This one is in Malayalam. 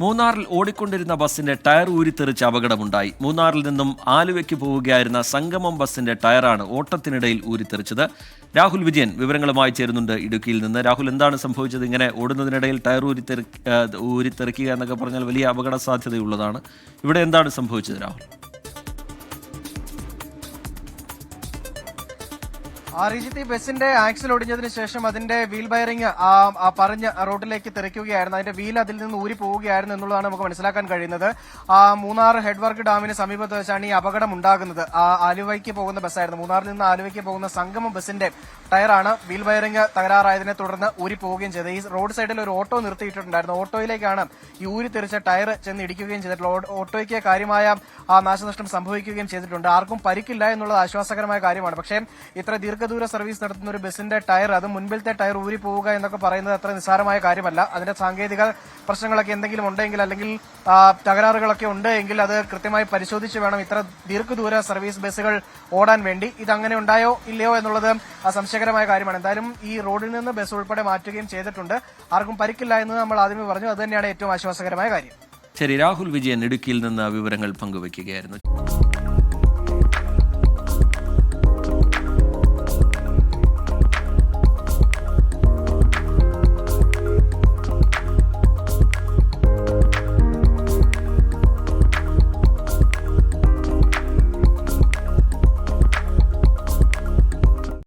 മൂന്നാറിൽ ഓടിക്കൊണ്ടിരുന്ന ബസ്സിന്റെ ടയർ ഊരിത്തെറിച്ച് അപകടമുണ്ടായി. മൂന്നാറിൽ നിന്നും ആലുവയ്ക്ക് പോവുകയായിരുന്ന സംഗമം ബസ്സിന്റെ ടയറാണ് ഓട്ടത്തിനിടയിൽ ഊരിത്തെറിച്ചത്. രാഹുൽ വിജയൻ വിവരങ്ങളുമായി ചേരുന്നുണ്ട് ഇടുക്കിയിൽ നിന്ന്. രാഹുൽ എന്താണ് സംഭവിച്ചത്? ഇങ്ങനെ ഓടുന്നതിനിടയിൽ ടയർ ഊരിത്തെറി ഊരിത്തെറിക്കുക എന്നൊക്കെ പറഞ്ഞാൽ വലിയ അപകട സാധ്യതയുള്ളതാണ് ഇവിടെ എന്താണ് സംഭവിച്ചത് രാഹുൽ? ആറിജിത്ത് ഈ ബസിന്റെ ആക്സിൽ ഒടിഞ്ഞതിന് ശേഷം അതിന്റെ വീൽ ബയറിംഗ് പറഞ്ഞ് റോഡിലേക്ക് തെറിക്കുകയായിരുന്നു അതിന്റെ വീൽ അതിൽ നിന്ന് ഊരി പോവുകയായിരുന്നു എന്നുള്ളതാണ് നമുക്ക് മനസ്സിലാക്കാൻ കഴിയുന്നത്. ആ, മൂന്നാർ ഹെഡ്വർക്ക് ഡാമിന് സമീപത്ത് വെച്ചാണ് ഈ അപകടം ഉണ്ടാകുന്നത്. ആ, ആലുവയ്ക്ക് പോകുന്ന ബസ്സായിരുന്നു. മൂന്നാറിൽ നിന്ന് ആലുവയ്ക്ക് പോകുന്ന സംഗമം ബസ്സിന്റെ ടയറാണ് വീൽ ബയറിംഗ് തകരാറായതിനെ തുടർന്ന് ഊരി പോവുകയും ചെയ്തത്. ഈ റോഡ് സൈഡിൽ ഒരു ഓട്ടോ നിർത്തിയിട്ടുണ്ടായിരുന്നു ഓട്ടോയിലേക്കാണ് ഈ ഊരി തെറിച്ച ടയർ ചെന്ന് ഇടിക്കുകയും ചെയ്തിട്ടുള്ളത് ഓട്ടോയ്ക്ക് കാര്യമായ നാശനഷ്ടം സംഭവിക്കുകയും ചെയ്തിട്ടുണ്ട്. ആർക്കും പരിക്കില്ല എന്നുള്ളത് ആശ്വാസകരമായ കാര്യമാണ്. പക്ഷേ ഇത്ര ദീർഘദൂര സർവീസ് നടത്തുന്ന ഒരു ബസിന്റെ ടയർ അത് മുൻപിലത്തെ ടയർ ഊരി പോവുക എന്നൊക്കെ പറയുന്നത് അത്ര നിസ്സാരമായ കാര്യമല്ല. അതിന്റെ സാങ്കേതിക പ്രശ്നങ്ങളൊക്കെ എന്തെങ്കിലും ഉണ്ടെങ്കിൽ അല്ലെങ്കിൽ തകരാറുകളൊക്കെ ഉണ്ട് എങ്കിൽ അത് കൃത്യമായി പരിശോധിച്ച് വേണം ഇത്ര ദീർഘദൂര സർവീസ് ബസ്സുകൾ ഓടാൻ വേണ്ടി. ഇത് അങ്ങനെ ഉണ്ടായോ ഇല്ലയോ എന്നുള്ളത് സംശയകരമായ കാര്യമാണ്. എന്തായാലും ഈ റോഡിൽ നിന്ന് ബസ് ഉൾപ്പെടെ മാറ്റുകയും ചെയ്തിട്ടുണ്ട്. ആർക്കും പരിക്കില്ല എന്ന് നമ്മൾ ആദ്യമേ പറഞ്ഞു. അത് തന്നെയാണ് ഏറ്റവും ആശ്വാസകരമായ കാര്യം. ശരി രാഹുൽ വിജയൻ ഇടുക്കിയിൽ നിന്ന് വിവരങ്ങൾ പങ്കുവയ്ക്കുകയായിരുന്നു.